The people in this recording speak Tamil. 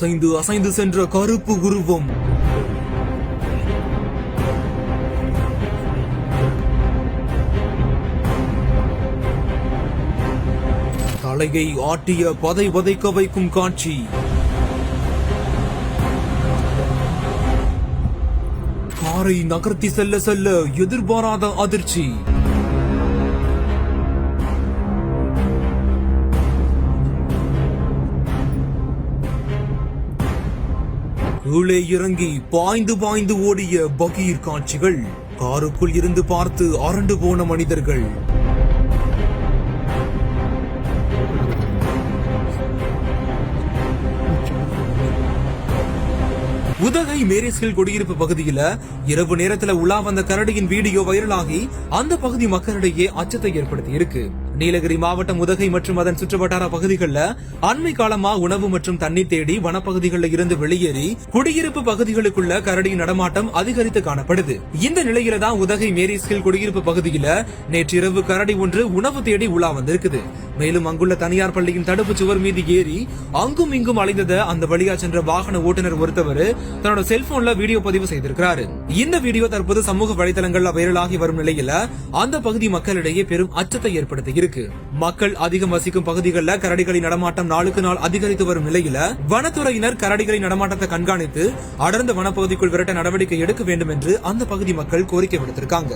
அசைந்து அசைந்து சென்ற கருப்பு உருவம். தலையை ஆட்டிய பதை பதைக்க வைக்கும் காட்சி. காரை நகர்த்தி செல்ல செல்ல எதிர்பாராத அதிர்ச்சி. கீழே இறங்கி பாய்ந்து பாய்ந்து ஓடிய பகீர் காட்சிகள் காருக்குள் இருந்து பார்த்து அரண்டு போன மனிதர்கள். உதகை மேரிஸ்கில் குடியிருப்பு பகுதியில இரவு நேரத்துல உலா வந்த கரடியின் வீடியோ வைரலாகி அந்த பகுதி மக்களிடையே அச்சத்தை ஏற்படுத்தி இருக்கு நீலகிரி மாவட்டம் உதகை மற்றும் அதன் சுற்றுவட்டார பகுதிகளில் அண்மை காலமா உணவு மற்றும் தண்ணீர் தேடி வனப்பகுதிகளில் இருந்து வெளியேறி குடியிருப்பு பகுதிகளுக்குள்ள கரடி நடமாட்டம் அதிகரித்து காணப்படுது. இந்த நிலையில தான் உதகை மேரிஸ்கில் குடியிருப்பு பகுதியில நேற்றிரவு கரடி ஒன்று உணவு தேடி உலா வந்திருக்குது. மேலும் அங்குள்ள தனியார் பள்ளியின் தடுப்பு சுவர் மீது ஏறி அங்கும் இங்கும் அலைந்தத அந்த வழியா சென்ற வாகன ஓட்டுநர் ஒருத்தவர் தன்னோட செல்போன்ல வீடியோ பதிவு செய்திருக்கிறாரு. இந்த வீடியோ தற்போது சமூக வலைதளங்கள்ல வைரலாகி வரும் நிலையில அந்த பகுதி மக்களிடையே பெரும் அச்சத்தை ஏற்படுத்தியிருக்கு இருக்கு. மக்கள் அதிகம் வசிக்கும் பகுதிகளில் கரடிகளின் நடமாட்டம் நாளுக்கு நாள் அதிகரித்து வரும் நிலையில வனத்துறையினர் கரடிகளின் நடமாட்டத்தை கண்காணித்து அடர்ந்த வனப்பகுதிக்குள் விரட்ட நடவடிக்கை எடுக்க வேண்டும் என்று அந்த பகுதி மக்கள் கோரிக்கை விடுத்திருக்காங்க.